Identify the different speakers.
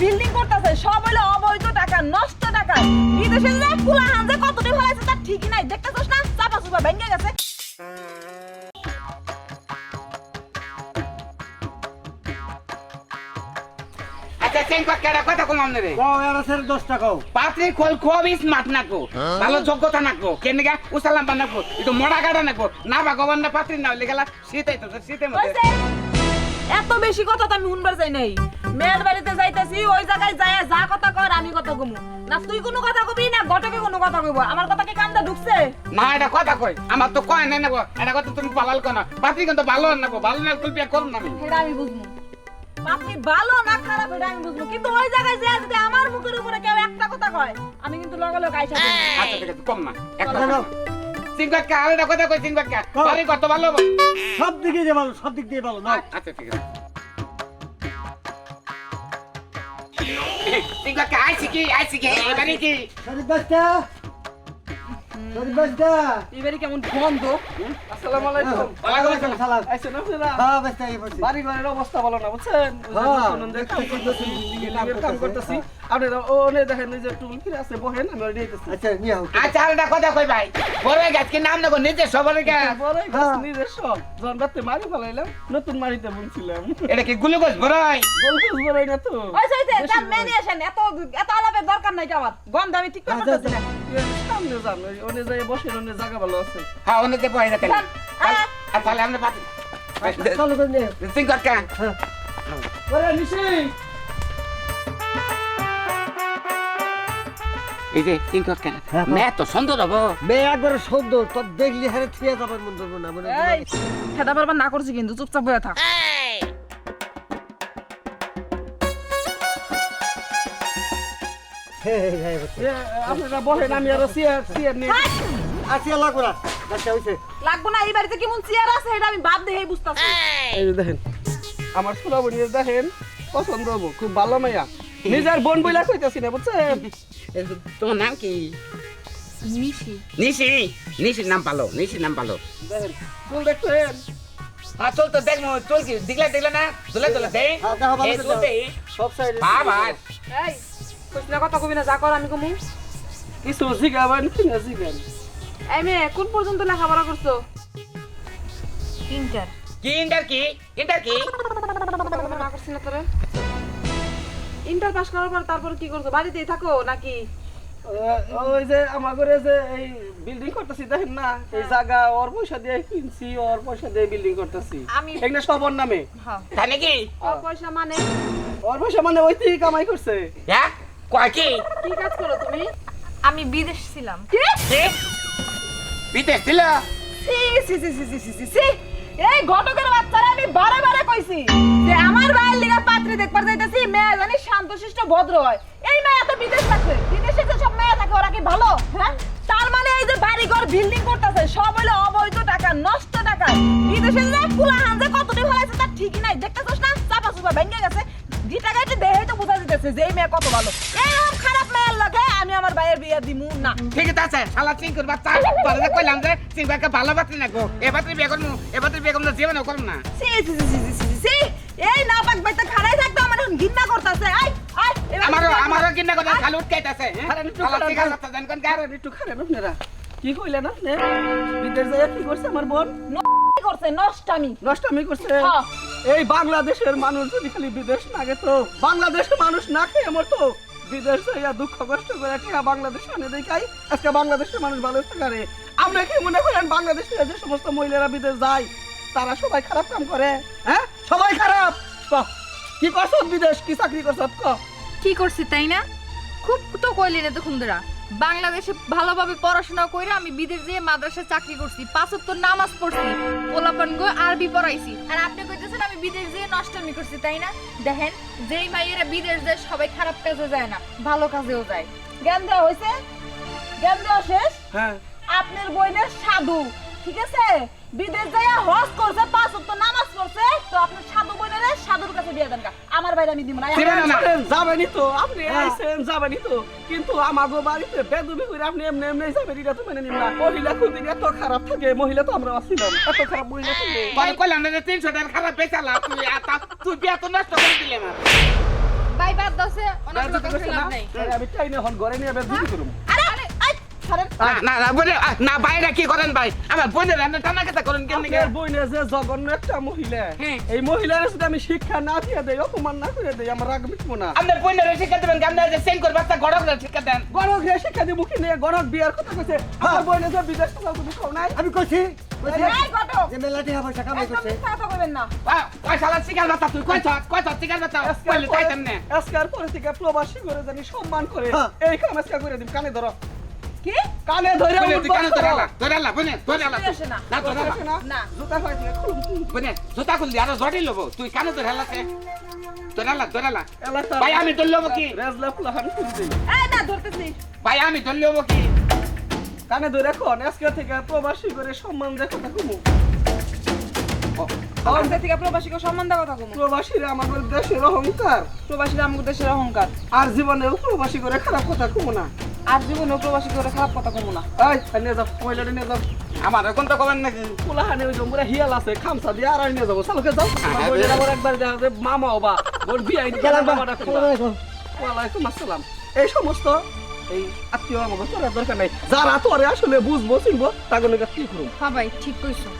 Speaker 1: Building করতেছে সব হলো অবৈধ টাকা নষ্ট টাকা। বিদেশে যে কুলা হানজে কতটি ফেলাইছে তার ঠিক নাই। দেখতেছস না? চাপা চুপা ভেঙে গেছে।
Speaker 2: আচ্ছা, হ্যাঁ? ভালো যোগ্যতা নাকবো। কেন উসালাম নাকবো। মরা গাড়া নাকবো। না ভগবান না পাত্রী না হলে গেলা শীতে শীতে মধ্যে।
Speaker 1: এত বেশি কথা তো আমি শুনবার চাই নাই। মেয়ের বাড়িতে যাইতেছি ওই জায়গায় যায় যা কথা কর আমি কথা কমু। না তুই কোনো কথা কবি না ঘটকে কোনো কথা কইব। আমার কথা কি কান্দা ঢুকছে?
Speaker 2: না এটা কথা কই? আমার তো কয় নাই নাকো এটা কথা তুমি পালাল কেন পাত্রী কিন্তু ভালো নাকো ভালো না তুই বিয়ে করুন না আমি।
Speaker 1: সেটা আমি বুঝব আপনি ভালো না খারাপ এটা আমি বুঝব কিন্তু ওই জায়গায় যে যদি আমার মুখের উপরে কেউ একটা কথা কয় আমি কিন্তু লগে লগে আইসা।
Speaker 2: আচ্ছা ঠিক আছে কম না। একটা সিনবাক্কা আলাদা কথা কই
Speaker 3: সিনবাক্কা
Speaker 2: আরে কত ভালো।
Speaker 3: সব দিকে যে ভালো সব দিক দিয়ে ভালো না
Speaker 2: আচ্ছা ঠিক আছে। সিনবাক্কা আইছি কি আইছি কি এবারে কি
Speaker 3: সরি দস্তা
Speaker 4: এবারে কেমন বন্ধ আসসালামু আলাইকুম।
Speaker 2: ওয়ালাইকুম
Speaker 3: সালাম।
Speaker 4: আইছেন আপনারা?
Speaker 3: হ্যাঁ বাস্তা এই বসে
Speaker 4: বাড়ি ঘরের অবস্থা ভালো না বুঝছেন?
Speaker 3: হ্যাঁ,
Speaker 4: যে কাম
Speaker 3: দেখতেছি,
Speaker 4: করতেছি
Speaker 3: দেখতেছি,
Speaker 4: কাম করতেছি। আপনারা ওনে দেখেন যে টুল ফিরে আছে বহেন আমি ওটা দিতেছি
Speaker 3: আচ্ছা নিয়ে আও।
Speaker 2: আচ্ছা আলাদা কথা কই ভাই? বড় গাছ কি নাম দেখো নিজে সবার কে
Speaker 4: বড়
Speaker 3: হ্যাঁ।
Speaker 4: নিজের সব। যখন রাতে মারি ফেলাইলাম নতুন মারিতে বুনছিলাম।
Speaker 2: এটা কি গ্লুকোজ বড়াই
Speaker 4: গল্প বড়াই না তো।
Speaker 1: মেনে আসেন এত এত আলাপের দরকার নাই কি আমার? গন্ধ আমি ঠিক করে
Speaker 3: আচ্ছা,
Speaker 1: না।
Speaker 4: সামনে যান ওনে যাই বসে ওনে জায়গা ভালো আছে।
Speaker 2: হ্যাঁ
Speaker 1: যান, আয়।
Speaker 2: আর তাহলে আমরা পাতি
Speaker 3: চলো করে নিয়ে
Speaker 2: চিঙ্কা কা
Speaker 4: ওরে নিশি!
Speaker 2: এই যে চিঙ্কা কা
Speaker 3: হ্যাঁ,
Speaker 2: মে তো সুন্দর হব।
Speaker 3: মেয়ে একবারে সুন্দর তোর দেখলি হারে থিয়ে যাবার মন ধরবো না মনে
Speaker 1: এই। খেদা পারবার না করছি কিন্তু চুপচাপ বয়ে থাক।
Speaker 4: আপনারা বহেন আমি আরও চেয়ার চেয়ার নিয়ে
Speaker 3: আসিয়া লাগো না বাস্তা হইছে।
Speaker 1: লাগবো না এই বাড়িতে কেমন চেয়ার আছে এটা আমি বাদ দেখেই বুঝতাছি।
Speaker 4: এই দেখেন আমার সুলাবনি দেখেন পছন্দ হব খুব ভালো মাইয়া। নিজের বোন বইলা কইতাছি না বুঝছেন?
Speaker 2: তোমার নাম কি? নিশি। নিশির নাম পালো নিশির নাম পালো
Speaker 4: দেখেন ফুল দেখছেন
Speaker 2: হ্যাঁ চল তো দেখ চল কি দিগলা দিগলা না? দুলা দুলা
Speaker 3: হ্যাঁ, দেখো,
Speaker 2: চল
Speaker 4: সব সাইডে
Speaker 2: বাবা।
Speaker 1: এই। কইছ না কথা কবি না যা কর আমি কমু।
Speaker 4: কিছু জিগাবেন কিনা জিগান
Speaker 1: এই মেয়ে কোন পর্যন্ত লেখাপড়া করছ ইন্টার
Speaker 2: কি ইন্টার কি? ইন্টার কি?
Speaker 1: না করছি না তোরে ইন্টার পাস করার পর তারপর কি করছ বাড়িতেই থাকো নাকি?
Speaker 4: ওই যে আমার ঘরে যে এই বিল্ডিং করতেছি দেখেন না? এই জায়গা ওর পয়সা দিয়ে কিনছি ওর পয়সা দিয়ে বিল্ডিং করতেছি। এখানে সব নামে?
Speaker 1: হ্যাঁ।
Speaker 2: তাই
Speaker 1: ওর পয়সা মানে?
Speaker 4: ওর পয়সা মানে ওই থেকে কামাই করছে।
Speaker 2: হ্যাঁ? কি
Speaker 1: কাজ করো তুমি?
Speaker 5: আমি বিদেশ ছিলাম।
Speaker 1: কি?
Speaker 2: বিদেশ ছিলা?
Speaker 1: সি সি সি সি সি সি সি এই ঘটকের বাচ্চারা আমি বারে বারে কইছি যে আমার ভাইয়ের লিগা পাত্রী দেখবার যাইতেছি মেয়ে জানি শান্তশিষ্ট ভদ্র হয়। এই মেয়ে এত বিদেশ থাকছে। বিদেশে যে সব মেয়ে থাকে ওরা কি ভালো? হ্যাঁ? তার মানে এই যে বাড়ি ঘর বিল্ডিং করতেছে সব হলো অবৈধ টাকা নষ্ট টাকা। বিদেশে যে যেতেছে যে এই মেয়ে কত ভালো। এরকম খারাপ মেয়ের লগে আমি আমার ভাইয়ের বিয়ে দিমু না।
Speaker 2: ঠিক আছে শালা চিঙ্কুর বাচ্চা। যে কইলাম যে চিঙ্কুকে ভালো বাতি না গো। এবার তুই বিয়ে করব এবার তুই বিয়ে করব জীবনে করব না।
Speaker 1: সি সি সি সি সি এই না পাক বাইতে খাড়াই থাকতো আমার এখন ঘৃণা করতেছে। আই আই
Speaker 2: আমারও আমারও
Speaker 1: কর।
Speaker 2: কিনা কথা খালু উঠকাইতাছে
Speaker 4: খারাপ একটু
Speaker 2: শালা চিকা বাচ্চা জান কোন
Speaker 4: একটু খারাপ আপনারা। কি কইলেন আপনি? বিদেশ যায় কি করছে আমার বোন?
Speaker 1: কি করছে? নষ্টামি।
Speaker 4: নষ্টামি করছে।
Speaker 1: হ্যাঁ।
Speaker 4: এই বাংলাদেশের মানুষ যদি খালি বিদেশ না গেত বাংলাদেশের মানুষ না খেয়ে মরতো বিদেশ যাইয়া দুঃখ কষ্ট করে টিয়া বাংলাদেশ আনে দেখাই আজকে বাংলাদেশের মানুষ ভালো থাকে আমরা কি মনে করেন বাংলাদেশের যে সমস্ত মহিলারা বিদেশ যায় তারা সবাই খারাপ কাম করে? হ্যাঁ? সবাই খারাপ? ক, করছ বিদেশ? কি চাকরি করছ? কি।
Speaker 5: করছি তাই না? খুব তো কইলি না তখন ধরা বাংলাদেশে ভালোভাবে পড়াশোনা করে আমি বিদেশ যেয়ে মাদ্রাসায় চাকরি করছি পাঁচ তো নামাজ পড়ছি। পোলাপান গো আরবি পড়াইছি। আর আপনি কইতেছেন আমি বিদেশ যেয়ে নষ্টমি করছি তাই না? দেখেন যেই মাইয়েরা বিদেশ যায় সবাই খারাপ কাজে যায় না ভালো কাজেও যায়।
Speaker 1: জ্ঞান দেওয়া হয়েছে জ্ঞান দেওয়া শেষ?
Speaker 4: হ্যাঁ।
Speaker 1: আপনার বইনের সাধু ঠিক আছে? বিদেশ যাইয়া হজ করছে পাঁচ ওয়াক্ত নামাজ পড়ছে তো আপনার সাধু বইনের সাধুর কাছে বিয়ে দেন। আমার বাইরে আমি দিব না
Speaker 2: না।
Speaker 4: যাবেনই তো আপনি
Speaker 3: হ্যাঁ।
Speaker 4: আইছেন যাবেনই তো কিন্তু আমাগো বাড়িতে বেদবি করে আপনি এমনি এমনি যাবেন এটা তো মেনে নিন না মহিলা খুদিন এত খারাপ থাকে মহিলা তো আমরা আসছিলাম এত খারাপ মহিলা থাকে
Speaker 2: পরে কইলাম না যে তিনশো টাকা খারাপ বেচালা তুই এত তুই বিয়া তো নষ্ট করে দিলে না
Speaker 5: ভাই বাদ দছে অনেক কথা
Speaker 4: না?
Speaker 5: নাই
Speaker 4: আমি চাই না এখন ঘরে নিয়ে বেয়াদবি করুম।
Speaker 1: আরে আই ছাড়েন
Speaker 2: না না না না বাইরে কি করেন ভাই? আমার বোনের রান্না টানা কথা করেন কেমনি
Speaker 4: আপনার বইনে যে জঘন্য একটা মহিলা। এই মহিলার যদি আমি শিক্ষা না দিয়ে দেই অপমান না করে দেই আমার রাগ মিটবো না।
Speaker 2: আপনার বোনের শিক্ষা দেবেন কি আপনার সেন করে বাচ্চা গড়ক শিক্ষা দেন।
Speaker 4: গড়ক রে শিক্ষা দিব কি নিয়ে? গড়ক বিয়ার কথা কইছে। আমার বইনে যে বিদেশ থেকে তুমি খাও নাই?
Speaker 3: আমি কইছি কইছি।
Speaker 1: এই ঘটক
Speaker 3: যে মেলা টিহা পয়সা কামাই
Speaker 1: একদম
Speaker 3: করছে।
Speaker 1: মিথ্যা কথা বলবেন না।
Speaker 2: আ, কয় সালা শিকার বাচ্চা তুই? কয় থাক কয় থাক শিকার বাচ্চা? কইলে তাইতাম না
Speaker 4: আজকাল পরে থেকে প্রবাসী করে জানি সম্মান করে
Speaker 3: হ্যাঁ।
Speaker 4: এই কাম করে দিম কানে ধরো।
Speaker 1: কি?
Speaker 4: কানে ধরে
Speaker 2: কেন বোনে
Speaker 1: না।
Speaker 2: না?
Speaker 4: জুতা
Speaker 2: জুতা খুললি আরও লব। তুই কেন ভাই আমি কি?
Speaker 4: রেজলা
Speaker 1: না ধরতেছি।
Speaker 2: ভাই আমি কি?
Speaker 4: কানে এখন আজকে থেকে প্রবাসী করে সম্মান দিয়ে কথা কমু।
Speaker 1: আমাদের থেকে প্রবাসীকে সম্মান দেওয়া কথা কমু।
Speaker 4: প্রবাসীরা আমাদের দেশের অহংকার।
Speaker 1: প্রবাসীরা আমাদের দেশের অহংকার।
Speaker 4: আর জীবনেও প্রবাসী করে খারাপ কথা কমু না।
Speaker 1: আর জীবনেও প্রবাসী করে খারাপ কথা কমু না।
Speaker 4: এই নিয়ে যাও মহিলাটা নিয়ে যাও।
Speaker 2: আমার এখন তো কবেন নাকি?
Speaker 4: ওই জম্বুরা হিয়াল আছে খামসা দিয়ে আর নিয়ে যাব। চালকে যাও মহিলাটা একবার দেখা যায় মামা বা ওর বিয়ে
Speaker 3: গেলাম বা
Speaker 4: মামা ডাকুন ওয়ালাইকুম আসসালাম। এই সমস্ত এই আত্মীয় আমাকে করার দরকার নাই। যারা তোরে আসলে বুঝব চিনবো তাগুলো কি করুম?
Speaker 5: হ্যাঁ ভাই ঠিক কইছো।